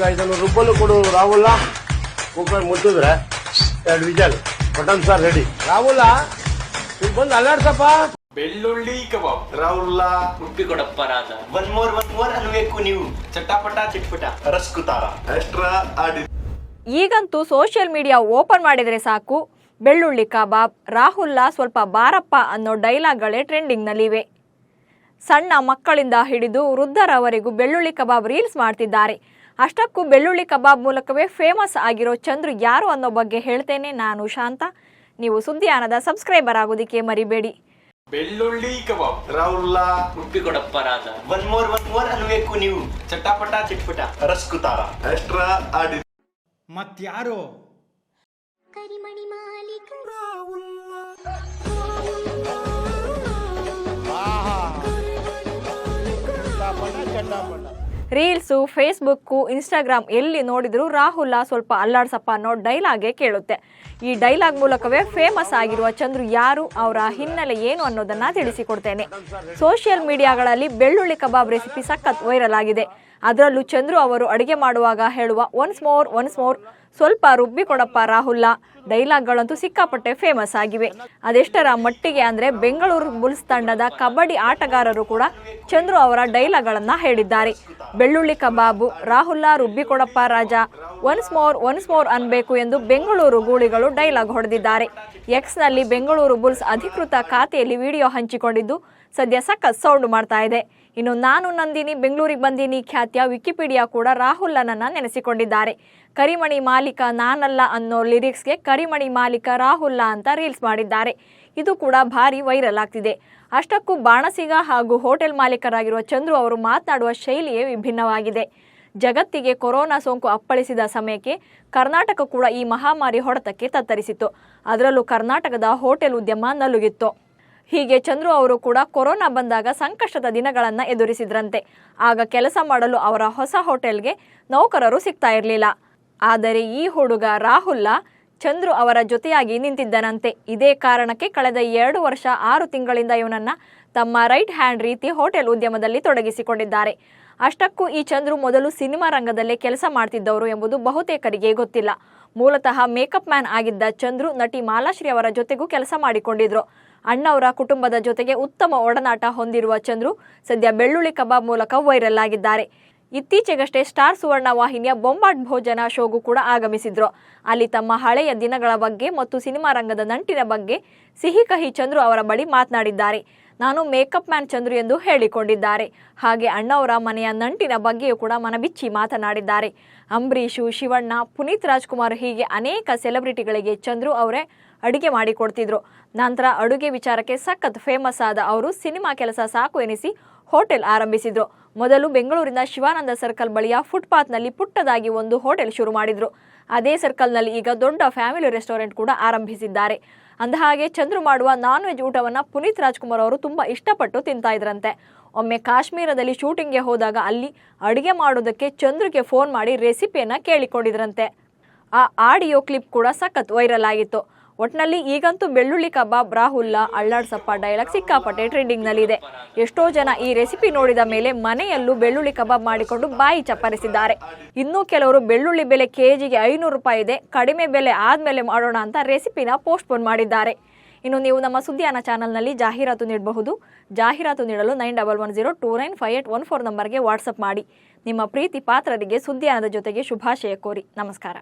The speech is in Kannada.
ಈಗ ಇದನ್ನು ರುಬ್ಬಲು ಕೊಡು ರಾಹುಲ. ಕುಕ್ಕರ್ ಮುಟ್ಟಿದ್ರೆ ಎರಡು ವಿಜಲ್. ಮಟನ್ ಸಾರ್ ರೆಡಿ ರಾಹುಲ ಈಗ ಬಂದು ಅಲ್ಲಾಡ್ಸಪ್ಪ. ಬೆಳ್ಳುಳ್ಳಿ ಕಬಾಬ್. ರಾಹುಲ್ಲ ಉಪ್ಪಿಕೊಡಪ್ಪ ರಾಜ ಒನ್ ಮೋರ್ ಒನ್ ಮೋರ್ ಅನ್ಬೇಕು ನೀವು. ಚಟಾಪಟ ಚಿಟ್ಪಟ. ರಸ್ಕುತಾರ. ಎಕ್ಸ್ಟ್ರಾ ಆಡಿ ಈಗಂತೂ ಸೋಷಿಯಲ್ ಮೀಡಿಯಾ ಓಪನ್ ಮಾಡಿದರೆ ಸಾಕು. ಬೆಳ್ಳುಳ್ಳಿ ಕಬಾಬ್ ರಾಹುಲ್ಲ ಸ್ವಲ್ಪ ಬಾರಪ್ಪ ಅನ್ನೋ ಡೈಲಾಗ್ಗಳೇ ಟ್ರೆಂಡಿಂಗ್ನಲ್ಲಿವೆ ಸಣ್ಣ ಮಕ್ಕಳಿಂದ ಹಿಡಿದು ವೃದ್ಧರವರೆಗೂ ಬೆಳ್ಳುಳ್ಳಿ ಕಬಾಬ್ ರೀಲ್ಸ್ ಮಾಡ್ತಿದ್ದಾರೆ. ಅಷ್ಟಕ್ಕೂ ಬೆಳ್ಳುಳ್ಳಿ ಕಬಾಬ್ ಮೂಲಕವೇ ಫೇಮಸ್ ಆಗಿರೋ ಚಂದ್ರು ಯಾರು ಅನ್ನೋ ಬಗ್ಗೆ ಹೇಳ್ತೇನೆ ನಾನು ಶಾಂತ. ನೀವು ಸುದ್ದಿಯಾನದ ಸಬ್ಸ್ಕ್ರೈಬರ್ ಆಗೋದಕ್ಕೆ ಮರಿಬೇಡಿ. ಬೆಳ್ಳುಳ್ಳಿ ಕಬಾಬ್. ರೌಲ್ಲ ಉಪ್ಪಿ ಕೊಡಪ್ಪ ರಾಜ ಒನ್ ಮೋರ್ ಒನ್ ಮೋರ್ ಅನ್ಬೇಕು ನೀವು. ಚಟಾಪಟ ಚಿಟ್ಪಟ. ರಸ್ಕುತಾರ ಎಕ್ಸ್ಟ್ರಾ ಆಡಿ ಮತ್ಯಾರು ಕರಿಮಣಿ ಮಾಲೀಕ. ರೀಲ್ಸು, ಫೇಸ್ಬುಕ್ಕು, ಇನ್ಸ್ಟಾಗ್ರಾಮ್ ಎಲ್ಲಿ ನೋಡಿದರೂ ರಾಹುಲ ಸ್ವಲ್ಪ ಅಲ್ಲಾಡ್ಸಪ್ಪ ಅನ್ನೋ ಡೈಲಾಗೆ ಕೇಳುತ್ತೆ. ಈ ಡೈಲಾಗ್ ಮೂಲಕವೇ ಫೇಮಸ್ ಆಗಿರುವ ಚಂದ್ರು ಯಾರು, ಅವರ ಹಿನ್ನೆಲೆ ಏನು ಅನ್ನೋದನ್ನ ತಿಳಿಸಿಕೊಡ್ತೇನೆ. ಸೋಷಿಯಲ್ ಮೀಡಿಯಾಗಳಲ್ಲಿ ಬೆಳ್ಳುಳ್ಳಿ ಕಬಾಬ್ ರೆಸಿಪಿ ಸಖತ್ ವೈರಲ್ ಆಗಿದೆ. ಅದರಲ್ಲೂ ಚಂದ್ರು ಅವರು ಅಡುಗೆ ಮಾಡುವಾಗ ಹೇಳುವ ಒನ್ಸ್ ಮೋರ್ ಒನ್ಸ್ ಮೋರ್ ಸ್ವಲ್ಪ ರುಬ್ಬಿ ಕೊಡಪ್ಪ ರಾಹುಲ್ಲ. ಡೈಲಾಗ್ಗಳಂತೂ ಸಿಕ್ಕಾಪಟ್ಟೆ ಫೇಮಸ್ ಆಗಿವೆ. ಅದೆಷ್ಟರ ಮಟ್ಟಿಗೆ ಅಂದ್ರೆ ಬೆಂಗಳೂರು ಬುಲ್ಸ್ ತಂಡದ ಕಬಡ್ಡಿ ಆಟಗಾರರು ಕೂಡ ಚಂದ್ರು ಅವರ ಡೈಲಾಗ್ಗಳನ್ನು ಹೇಳಿದ್ದಾರೆ. ಬೆಳ್ಳುಳ್ಳಿ ಕಬಾಬು, ರಾಹುಲ್ಲ, ರುಬ್ಬಿ ಕೊಡಪ್ಪ ರಾಜ ಒನ್ಸ್ ಮೋರ್ ಒನ್ಸ್ ಮೋರ್ ಅನ್ಬೇಕು ಎಂದು ಬೆಂಗಳೂರು ಗೂಳಿಗಳು ಡೈಲಾಗ್ ಹೊಡೆದಿದ್ದಾರೆ. ಎಕ್ಸ್ನಲ್ಲಿ ಬೆಂಗಳೂರು ಬುಲ್ಸ್ ಅಧಿಕೃತ ಖಾತೆಯಲ್ಲಿ ವಿಡಿಯೋ ಹಂಚಿಕೊಂಡಿದ್ದು, ಸದ್ಯ ಸಖತ್ ಸೌಂಡ್ ಮಾಡ್ತಾ ಇದೆ. ಇನ್ನು ನಾನು ನಂದಿನಿ, ಬೆಂಗಳೂರಿಗೆ ಬಂದಿನಿ ಖ್ಯಾತಿಯ ವಿಕಿಪೀಡಿಯಾ ಕೂಡ ರಾಹುಲ್ಲನನ್ನ ನೆನೆಸಿಕೊಂಡಿದ್ದಾರೆ. ಕರಿಮಣಿ ಮಾಲೀಕ ನಾನಲ್ಲ ಅನ್ನೋ ಲಿರಿಕ್ಸ್ಗೆ ಕರಿಮಣಿ ಮಾಲೀಕ ರಾಹುಲ್ಲ ಅಂತ ರೀಲ್ಸ್ ಮಾಡಿದ್ದಾರೆ. ಇದು ಕೂಡ ಭಾರಿ ವೈರಲ್ ಆಗ್ತಿದೆ. ಅಷ್ಟಕ್ಕೂ ಬಾಣಸಿಗ ಹಾಗೂ ಹೋಟೆಲ್ ಮಾಲೀಕರಾಗಿರುವ ಚಂದ್ರು ಅವರು ಮಾತನಾಡುವ ಶೈಲಿಯೇ ವಿಭಿನ್ನವಾಗಿದೆ. ಜಗತ್ತಿಗೆ ಕೊರೋನಾ ಸೋಂಕು ಅಪ್ಪಳಿಸಿದ ಸಮಯಕ್ಕೆ ಕರ್ನಾಟಕ ಕೂಡ ಈ ಮಹಾಮಾರಿ ಹೊಡೆತಕ್ಕೆ ತತ್ತರಿಸಿತ್ತು. ಅದರಲ್ಲೂ ಕರ್ನಾಟಕದ ಹೋಟೆಲ್ ಉದ್ಯಮ ನಲುಗಿತ್ತು. ಹೀಗೆ ಚಂದ್ರು ಅವರು ಕೂಡ ಕೊರೋನಾ ಬಂದಾಗ ಸಂಕಷ್ಟದ ದಿನಗಳನ್ನು ಎದುರಿಸಿದ್ರಂತೆ. ಆಗ ಕೆಲಸ ಮಾಡಲು ಅವರ ಹೊಸ ಹೋಟೆಲ್ಗೆ ನೌಕರರು ಸಿಗ್ತಾ ಇರಲಿಲ್ಲ. ಆದರೆ ಈ ಹುಡುಗ ರಾಹುಲ್ಲ ಚಂದ್ರು ಅವರ ಜೊತೆಯಾಗಿ ನಿಂತಿದ್ದನಂತೆ. ಇದೇ ಕಾರಣಕ್ಕೆ ಕಳೆದ ಎರಡು ವರ್ಷ ಆರು ತಿಂಗಳಿಂದ ಇವನನ್ನ ತಮ್ಮ ರೈಟ್ ಹ್ಯಾಂಡ್ ರೀತಿ ಹೋಟೆಲ್ ಉದ್ಯಮದಲ್ಲಿ ತೊಡಗಿಸಿಕೊಂಡಿದ್ದಾರೆ. ಅಷ್ಟಕ್ಕೂ ಈ ಚಂದ್ರು ಮೊದಲು ಸಿನಿಮಾ ರಂಗದಲ್ಲೇ ಕೆಲಸ ಮಾಡ್ತಿದ್ದವರು ಎಂಬುದು ಬಹುತೇಕರಿಗೆ ಗೊತ್ತಿಲ್ಲ. ಮೂಲತಃ ಮೇಕಪ್ ಮ್ಯಾನ್ ಆಗಿದ್ದ ಚಂದ್ರು ನಟಿ ಮಾಲಾಶ್ರೀ ಅವರ ಜೊತೆಗೂ ಕೆಲಸ ಮಾಡಿಕೊಂಡಿದ್ರು. ಅಣ್ಣವರ ಕುಟುಂಬದ ಜೊತೆಗೆ ಉತ್ತಮ ಒಡನಾಟ ಹೊಂದಿರುವ ಚಂದ್ರು ಸದ್ಯ ಬೆಳ್ಳುಳ್ಳಿ ಕಬಾಬ್ ಮೂಲಕ ವೈರಲ್ ಆಗಿದ್ದಾರೆ. ಇತ್ತೀಚೆಗಷ್ಟೇ ಸ್ಟಾರ್ ಸುವರ್ಣ ವಾಹಿನಿಯ ಬೊಂಬಾಟ್ ಭೋಜನ ಶೋಗೂ ಕೂಡ ಆಗಮಿಸಿದ್ರು. ಅಲ್ಲಿ ತಮ್ಮ ಹಳೆಯ ದಿನಗಳ ಬಗ್ಗೆ ಮತ್ತು ಸಿನಿಮಾ ರಂಗದ ನಂಟಿನ ಬಗ್ಗೆ ಸಿಹಿ ಕಹಿ ಚಂದ್ರು ಅವರ ಬಳಿ ಮಾತನಾಡಿದ್ದಾರೆ. ನಾನು ಮೇಕಪ್ ಮ್ಯಾನ್ ಚಂದ್ರು ಎಂದು ಹೇಳಿಕೊಂಡಿದ್ದಾರೆ. ಹಾಗೆ ಅಣ್ಣವರ ಮನೆಯ ನಂಟಿನ ಬಗ್ಗೆಯೂ ಕೂಡ ಮನಬಿಚ್ಚಿ ಮಾತನಾಡಿದ್ದಾರೆ. ಅಂಬರೀಷು, ಶಿವಣ್ಣ, ಪುನೀತ್ ರಾಜ್ಕುಮಾರ್ ಹೀಗೆ ಅನೇಕ ಸೆಲೆಬ್ರಿಟಿಗಳಿಗೆ ಚಂದ್ರು ಅವರೇ ಅಡುಗೆ ಮಾಡಿಕೊಡ್ತಿದ್ರು. ನಂತರ ಅಡುಗೆ ವಿಚಾರಕ್ಕೆ ಸಖತ್ ಫೇಮಸ್ ಆದ ಅವರು ಸಿನಿಮಾ ಕೆಲಸ ಸಾಕು ಎನಿಸಿ ಹೋಟೆಲ್ ಆರಂಭಿಸಿದ್ರು. ಮೊದಲು ಬೆಂಗಳೂರಿನ ಶಿವಾನಂದ ಸರ್ಕಲ್ ಬಳಿಯ ಫುಟ್ಪಾತ್ನಲ್ಲಿ ಪುಟ್ಟದಾಗಿ ಒಂದು ಹೋಟೆಲ್ ಶುರು ಮಾಡಿದ್ರು. ಅದೇ ಸರ್ಕಲ್ನಲ್ಲಿ ಈಗ ದೊಡ್ಡ ಫ್ಯಾಮಿಲಿ ರೆಸ್ಟೋರೆಂಟ್ ಕೂಡ ಆರಂಭಿಸಿದ್ದಾರೆ. ಅಂದಹಾಗೆ ಚಂದ್ರು ಮಾಡುವ ನಾನ್ ವೆಜ್ ಊಟವನ್ನ ಪುನೀತ್ ರಾಜ್ಕುಮಾರ್ ಅವರು ತುಂಬಾ ಇಷ್ಟಪಟ್ಟು ತಿಂತಾ ಇದ್ರಂತೆ. ಒಮ್ಮೆ ಕಾಶ್ಮೀರದಲ್ಲಿ ಶೂಟಿಂಗ್ಗೆ ಹೋದಾಗ ಅಲ್ಲಿ ಅಡುಗೆ ಮಾಡೋದಕ್ಕೆ ಚಂದ್ರುಗೆ ಫೋನ್ ಮಾಡಿ ರೆಸಿಪಿಯನ್ನ ಕೇಳಿಕೊಂಡಿದ್ರಂತೆ. ಆ ಆಡಿಯೋ ಕ್ಲಿಪ್ ಕೂಡ ಸಖತ್ ವೈರಲ್ ಆಗಿತ್ತು. ಒಟ್ನಲ್ಲಿ ಈಗಂತೂ ಬೆಳ್ಳುಳ್ಳಿ ಕಬಾಬ್ ರಾಹುಲ್ಲ ಅಳ್ಳಾಡ್ಸಪ್ಪ, ಡೈಲಾಗ್ ಸಿಕ್ಕಾಪಟ್ಟೆ ಟ್ರೆಂಡಿಂಗ್ನಲ್ಲಿದೆ ಎಷ್ಟೋ ಜನ ಈ ರೆಸಿಪಿ ನೋಡಿದ ಮೇಲೆ ಮನೆಯಲ್ಲೂ ಬೆಳ್ಳುಳ್ಳಿ ಕಬಾಬ್ ಮಾಡಿಕೊಂಡು ಬಾಯಿ ಚಪ್ಪರಿಸಿದ್ದಾರೆ. ಇನ್ನೂ ಕೆಲವರು ಬೆಳ್ಳುಳ್ಳಿ ಬೆಲೆ ಕೆಜಿಗೆ ಐನೂರು ರೂಪಾಯಿ ಇದೆ, ಕಡಿಮೆ ಬೆಲೆ ಆದ್ಮೇಲೆ ಮಾಡೋಣ ಅಂತ ರೆಸಿಪಿನ ಪೋಸ್ಟ್ಪೋನ್ ಮಾಡಿದ್ದಾರೆ. ಇನ್ನು ನೀವು ನಮ್ಮ ಸುದ್ದಿಯಾನ ಚಾನಲ್ನಲ್ಲಿ ಜಾಹೀರಾತು ನೀಡಬಹುದು. ಜಾಹೀರಾತು ನೀಡಲು nine double one zero two nine five eight one four ನಂಬರ್ಗೆ ವಾಟ್ಸಪ್ ಮಾಡಿ. ನಿಮ್ಮ ಪ್ರೀತಿ ಪಾತ್ರರಿಗೆ ಸುದ್ದಿಯಾನದ ಜೊತೆಗೆ ಶುಭಾಶಯ ಕೋರಿ. ನಮಸ್ಕಾರ.